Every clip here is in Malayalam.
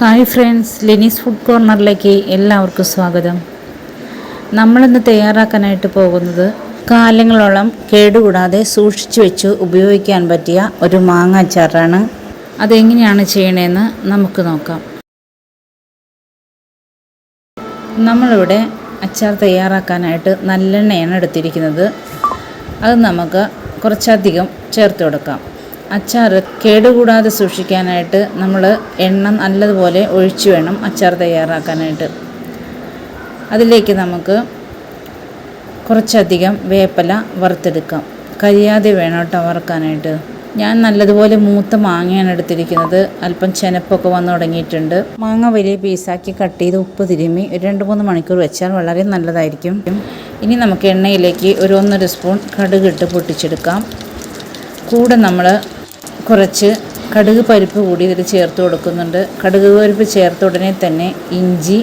ഹായ് ഫ്രണ്ട്സ് ലെനീസ് ഫുഡ് കോർണറിലേക്ക് എല്ലാവർക്കും സ്വാഗതം. നമ്മളിന്ന് തയ്യാറാക്കാനായിട്ട് പോകുന്നത് കാലങ്ങളോളം കേടുകൂടാതെ സൂക്ഷിച്ചു വെച്ച് ഉപയോഗിക്കാൻ പറ്റിയ ഒരു മാങ്ങ അച്ചാറാണ് അതെങ്ങനെയാണ് ചെയ്യണതെന്ന് നമുക്ക് നോക്കാം. നമ്മളിവിടെ അച്ചാർ തയ്യാറാക്കാനായിട്ട് നല്ലെണ്ണയാണ് എടുത്തിരിക്കുന്നത്. അത് നമുക്ക് കുറച്ചധികം ചേർത്ത് കൊടുക്കാം. അച്ചാർ കേടുകൂടാതെ സൂക്ഷിക്കാനായിട്ട് നമ്മൾ എണ്ണ നല്ലതുപോലെ ഒഴിച്ചു വേണം അച്ചാർ തയ്യാറാക്കാനായിട്ട്. അതിലേക്ക് നമുക്ക് കുറച്ചധികം വേപ്പല വറുത്തെടുക്കാം. കരിയാതെ വേണം കേട്ടോ വറുക്കാനായിട്ട്. ഞാൻ നല്ലതുപോലെ മൂത്ത മാങ്ങയാണ് എടുത്തിരിക്കുന്നത്. അല്പം ചെനപ്പൊക്കെ വന്നു തുടങ്ങിയിട്ടുണ്ട്. മാങ്ങ വലിയ പീസാക്കി കട്ട് ചെയ്ത് ഉപ്പ് തിരുമ്മി ഒരു രണ്ട് മൂന്ന് മണിക്കൂർ വെച്ചാൽ വളരെ നല്ലതായിരിക്കും. ഇനി നമുക്ക് എണ്ണയിലേക്ക് ഒരു ഒന്നര സ്പൂൺ കടുകിട്ട് പൊട്ടിച്ചെടുക്കാം. കൂടെ നമ്മൾ കുറച്ച് കടുക് പരിപ്പ് കൂടി ഇതിൽ ചേർത്ത് കൊടുക്കുന്നുണ്ട്. കടുക് പരിപ്പ് ചേർത്ത ഉടനെ തന്നെ ഇഞ്ചി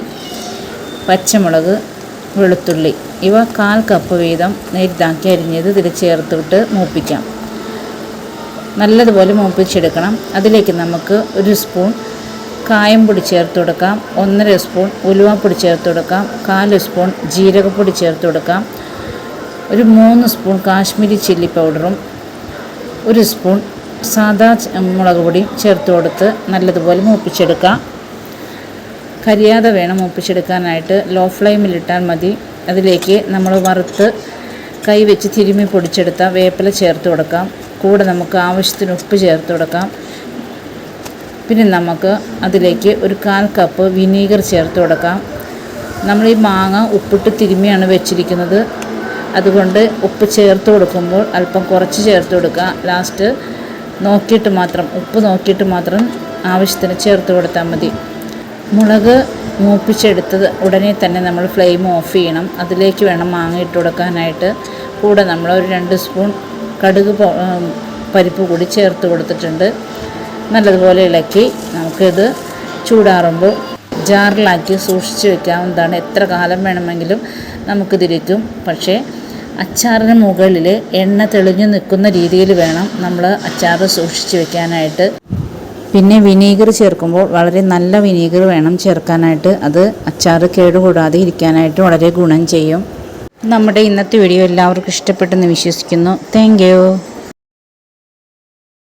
പച്ചമുളക് വെളുത്തുള്ളി ഇവ കാൽ കപ്പ് വീതം നേരിതാക്കി അരിഞ്ഞത് ഇതിൽ ചേർത്തിട്ട് മൂപ്പിക്കാം. നല്ലതുപോലെ മൂപ്പിച്ചെടുക്കണം. അതിലേക്ക് നമുക്ക് ഒരു സ്പൂൺ കായം പൊടി ചേർത്ത് കൊടുക്കാം. ഒന്നര സ്പൂൺ ഉലുവാപ്പൊടി ചേർത്ത് കൊടുക്കാം. കാൽ സ്പൂൺ ജീരകപ്പൊടി ചേർത്ത് കൊടുക്കാം. ഒരു മൂന്ന് സ്പൂൺ കാശ്മീരി ചില്ലി പൗഡറും ഒരു സ്പൂൺ സാദാ മുളക് പൊടി ചേർത്ത് കൊടുത്ത് നല്ലതുപോലെ മൂപ്പിച്ചെടുക്കാം. കരിയാതെ വേണം മൂപ്പിച്ചെടുക്കാനായിട്ട്. ലോ ഫ്ലെയിമിലിട്ടാൽ മതി. അതിലേക്ക് നമ്മൾ വറുത്ത് കൈ വെച്ച് തിരുമ്മി പൊടിച്ചെടുത്ത വേപ്പില ചേർത്ത് കൊടുക്കാം. കൂടെ നമുക്ക് ആവശ്യത്തിന് ഉപ്പ് ചേർത്ത് കൊടുക്കാം. പിന്നെ നമുക്ക് അതിലേക്ക് ഒരു കാൽ കപ്പ് വിനീഗർ ചേർത്ത് കൊടുക്കാം. നമ്മൾ ഈ മാങ്ങ ഉപ്പിട്ട് തിരുമ്മിയാണ് വെച്ചിരിക്കുന്നത്. അതുകൊണ്ട് ഉപ്പ് ചേർത്ത് കൊടുക്കുമ്പോൾ അല്പം കുറച്ച് ചേർത്ത് കൊടുക്കുക ലാസ്റ്റ് നോക്കിയിട്ട് മാത്രം ഉപ്പ് നോക്കിയിട്ട് മാത്രം ആവശ്യത്തിന് ചേർത്ത് കൊടുത്താൽ മതി. മുളക് മൂപ്പിച്ചെടുത്തത് ഉടനെ തന്നെ നമ്മൾ ഫ്ലെയിം ഓഫ് ചെയ്യണം. അതിലേക്ക് വേണം മാങ്ങ ഇട്ട് കൊടുക്കാനായിട്ട്. കൂടെ നമ്മൾ ഒരു രണ്ട് സ്പൂൺ കടുക് പരിപ്പ് കൂടി ചേർത്ത് കൊടുത്തിട്ടുണ്ട്. നല്ലതുപോലെ ഇളക്കി നമുക്കിത് ചൂടാറുമ്പോൾ ജാറിലാക്കി സൂക്ഷിച്ച് വെക്കാവുന്നതാണ്. എത്ര കാലം വേണമെങ്കിലും നമുക്കിതിരിക്കും. പക്ഷേ അച്ചാറിന് മുകളിൽ എണ്ണ തെളിഞ്ഞു നിൽക്കുന്ന രീതിയിൽ വേണം നമ്മൾ അച്ചാർ സൂക്ഷിച്ച് വെക്കാനായിട്ട്. പിന്നെ വിനീഗർ ചേർക്കുമ്പോൾ വളരെ നല്ല വിനീഗർ വേണം ചേർക്കാനായിട്ട്. അത് അച്ചാർ കേടുകൂടാതെ ഇരിക്കാനായിട്ട് വളരെ ഗുണം ചെയ്യും. നമ്മുടെ ഇന്നത്തെ വീഡിയോ എല്ലാവർക്കും ഇഷ്ടപ്പെട്ടെന്ന് വിശ്വസിക്കുന്നു. താങ്ക്